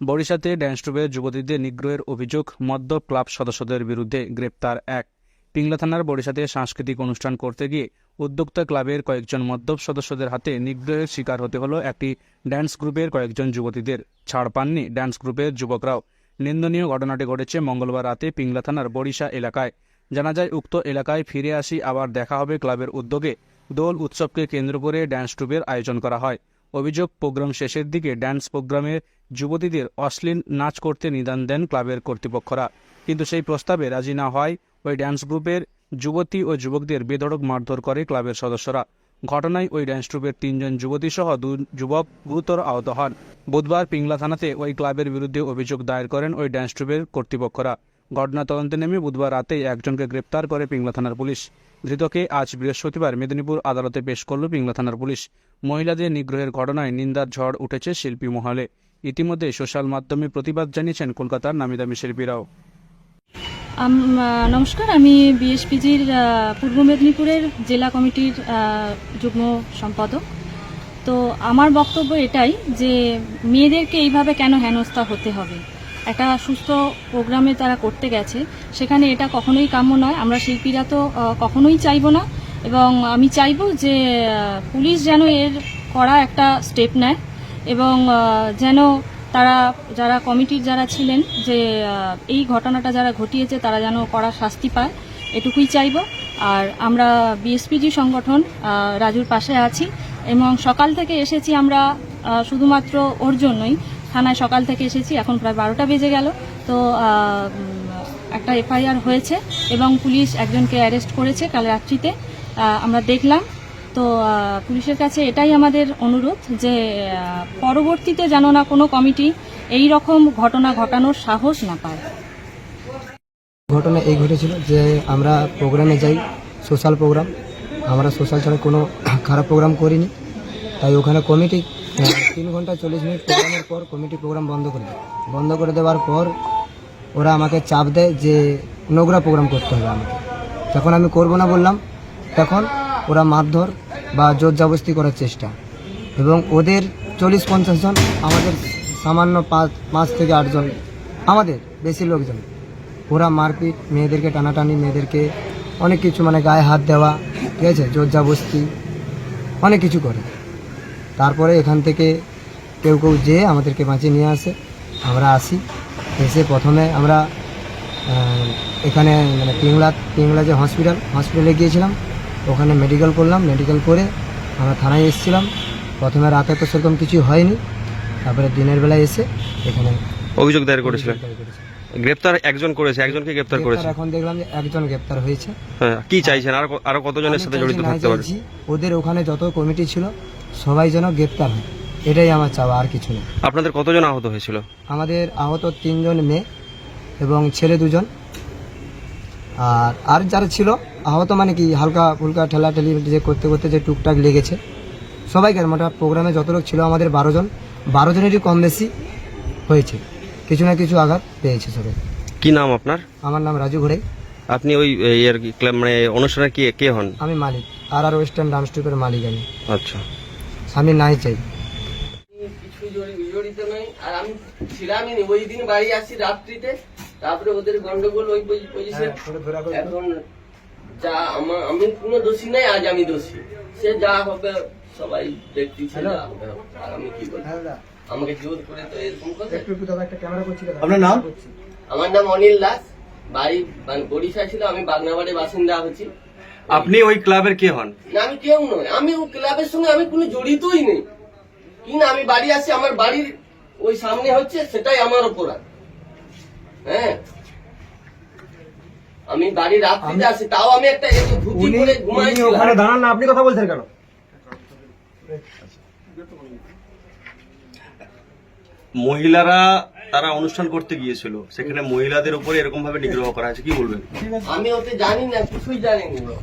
বরিশাতে dance ট্রুপের যুবতীদের নিগ্রহের অভিযোগ মদ্য club সদস্যদের বিরুদ্ধে গ্রেপ্তার এক। পিংলা থানার বরিশাতে সাংস্কৃতিক অনুষ্ঠান করতে গিয়ে উদ্যোক্তা ক্লাবের কয়েকজন মদ্যপ সদস্যদের হাতে নিগ্রহের শিকার হতে হলো একটি ড্যান্স গ্রুপের কয়েকজন যুবতীদের। ছাড় পাননি ড্যান্স গ্রুপের যুবকরাও। নিন্দনীয় ঘটনাটি ঘটেছে মঙ্গলবার রাতে পিংলা থানার বরিশা এলাকায়। জানা যায়, উক্ত এলাকায় ফিরে আসি, আবার দেখা হবে ক্লাবের উদ্যোগে। দোল উৎসবকে কেন্দ্র করে ড্যান্স ট্রুপের আয়োজন করা হয়। অভিযোগ, প্রোগ্রাম শেষের দিকে ড্যান্স প্রোগ্রামে যুবতীদের অশ্লীল নাচ করতে নিদান দেন ক্লাবের কর্তৃপক্ষরা। কিন্তু সেই প্রস্তাবে রাজি না হয় ওই ড্যান্স গ্রুপের যুবতী ও যুবকদের বেধড়ক মারধর করে ক্লাবের সদস্যরা। ঘটনায় ওই ড্যান্স ট্রুপের তিনজন যুবতী সহ দুই যুবক গুরুতর আহত হন। বুধবার পিংলা থানাতে ওই ক্লাবের বিরুদ্ধে অভিযোগ দায়ের করেন ওই ড্যান্স ট্রুপের কর্তৃপক্ষরা। ঘটনা তদন্তে নেমে বুধবার রাতেই একজনকে গ্রেপ্তার করে পিংলা থানার পুলিশ। ধৃতকে আজ বৃহস্পতিবার মেদিনীপুর আদালতে পেশ করল পিংলা থানার পুলিশ। মহিলাদের নিগ্রহের ঘটনায় নিন্দার ঝড় উঠেছে শিল্পী মহলে। ইতিমধ্যে সোশ্যাল মাধ্যমে প্রতিবাদ জানিয়েছেন কলকাতার নামিদামি শিল্পীরাও। নমস্কার, আমি বিএসপিজির পূর্ব মেদিনীপুরের জেলা কমিটির যুগ্ম সম্পাদক। তো আমার বক্তব্য এটাই যে মেয়েদেরকে এইভাবে কেন হেনস্থা হতে হবে? একটা সুস্থ প্রোগ্রামে তারা করতে গেছে, সেখানে এটা কখনোই কাম্য নয়। আমরা শিল্পীরা তো কখনোই চাইব না। এবং আমি চাইব যে, পুলিশ যেন এর করা একটা স্টেপ নেয় এবং যেন তারা, যারা কমিটির যারা ছিলেন যে এই ঘটনাটা যারা ঘটিয়েছে তারা যেন কড়া শাস্তি পায়, এটুকুই চাইব। আর আমরা বিএসপিজি সংগঠন রাজুর পাশে আছি এবং সকাল থেকে এসেছি আমরা শুধুমাত্র ওর জন্যই। থানায় সকাল থেকে এসেছি, এখন প্রায় বারোটা বেজে গেল। তো একটা এফআইআর হয়েছে এবং পুলিশ একজনকে অ্যারেস্ট করেছে কাল রাত্রিতে। আমরা দেখলাম। তো পুলিশের কাছে এটাই আমাদের অনুরোধ যে পরবর্তীতে যেন না কোনো কমিটি এই রকম ঘটনা ঘটানোর সাহস না পায়। ঘটনা এই ঘটেছিল যে আমরা প্রোগ্রামে যাই, সোশ্যাল প্রোগ্রাম। আমরা সোশ্যাল ছাড়া কোনো খারাপ প্রোগ্রাম করিনি। তাই ওখানে কমিটি তিন ঘণ্টা চল্লিশ মিনিট প্রোগ্রামের পর কমিটি প্রোগ্রাম বন্ধ করে দেয়। বন্ধ করে দেওয়ার পর ওরা আমাকে চাপ দেয় যে নোংরা প্রোগ্রাম করতে হবে আমাকে। তখন আমি করব না বললাম তখন ওরা মারধর বা জোর জবস্তি করার চেষ্টা। এবং ওদের চল্লিশ পঞ্চাশ জন, আমাদের সামান্য পাঁচ পাঁচ থেকে আটজন আমাদের বেশি লোকজন। ওরা মারপিট, মেয়েদেরকে টানাটানি, মেয়েদেরকে অনেক কিছু মানে গায়ে হাত দেওয়া, ঠিক আছে, জোরজাবস্তি, অনেক কিছু করে। তারপরে এখান থেকে কেউ কেউ যেয়ে আমাদেরকে বাঁচিয়ে নিয়ে আসে। আমরা আসি। এসে প্রথমে আমরা এখানে মানে পিংলা পিংলা যে হসপিটাল হসপিটালে গিয়েছিলাম। ওখানে মেডিকেল করলাম মেডিকেল করে আমরা থানায় এসেছিলাম। প্রথমে রাতে তো সেরকম কিছু হয়নি তারপরে দিনের বেলায় এসে এখানে অভিযোগ দায়ের করেছিলেন? গ্রেপ্তার একজন করেছে একজনকে গ্রেপ্তার করেছে? এখন দেখলাম যে একজন গ্রেপ্তার হয়েছে। হ্যাঁ কি চাইছেন? আরও আরও কতজনের সাথে জড়িত থাকতে পারে? ওদের ওখানে যত কমিটি ছিল সবাই যেন গ্রেপ্তার হয়। এটাই আমার চাওয়া আর কিছু না। আপনাদের কতজন আহত হয়েছিল? আমাদের আহত তিনজন মেয়ে এবং ছেলে দুজন। আর আর যারা ছিল আহত মানে কি হালকা ফুলকা ঠেলা ঠেলি যে করতে করতে যে টুকটাক লেগেছে সবাইকে মোটা প্রোগ্রামে যত লোক ছিল আমাদের বারো জন বারো জনেরই কম বেশি হয়েছে। কিছু না কিছু আঘাত পেয়েছে সবাই। কি নাম আপনার? আমার নাম রাজু ঘোড়াই। আপনি ওই কি ক্লাব মানে অনুষ্ঠানের কি কে হন? আমি মালিক আর আর ওয়েস্টার্ন ডান্সট্রিপের মালিক আমি। আচ্ছা। আমি নাই চাই। কিছু জড়ি- জড়িত নয় আর আমি ছিলামই নি ওই দিন বাড়ি আসি রাত্রিতে। তারপরে ওদের গন্ডগোল ওই পজিশন এখন যা আমার আমি কোনো দোষী নাই আজ আমি দোষী। সে যা হবে সবাই দেখতেছে যা হবে। আর আমি কি বলব? আমাকে জোর করে তো এরকম করে আপনার নাম? আমার নাম অনিল দাস। বাড়ি মানে বরিশা ছিল আমি বাগনাবাড়ির বাসিন্দা হচ্ছি আপনি ওই ক্লাবের কে হন? না আমি কেউ নয় আমি ও ক্লাবের সঙ্গে আমি কোনো জড়িতই নেই। কি না আমি বাড়ি আসি আমার বাড়ির ওই সামনে হচ্ছে সেটাই আমার অপরাধ। হ্যাঁ? আমি বাড়ি রাত্রিতে আসি তাও আমি একটা একটু ধুতি পরে ঘুমাইছিলাম দাঁড়ান না আপনি কথা বলছেন কেন? মহিলারা তারা অনুষ্ঠান করতে গিয়েছিল সেখানে মহিলাদের উপরে এরকম ভাবে নিগ্রহ করা হয়েছে কি বলবেন? আমি ওতে জানি না কিছুই জানি না।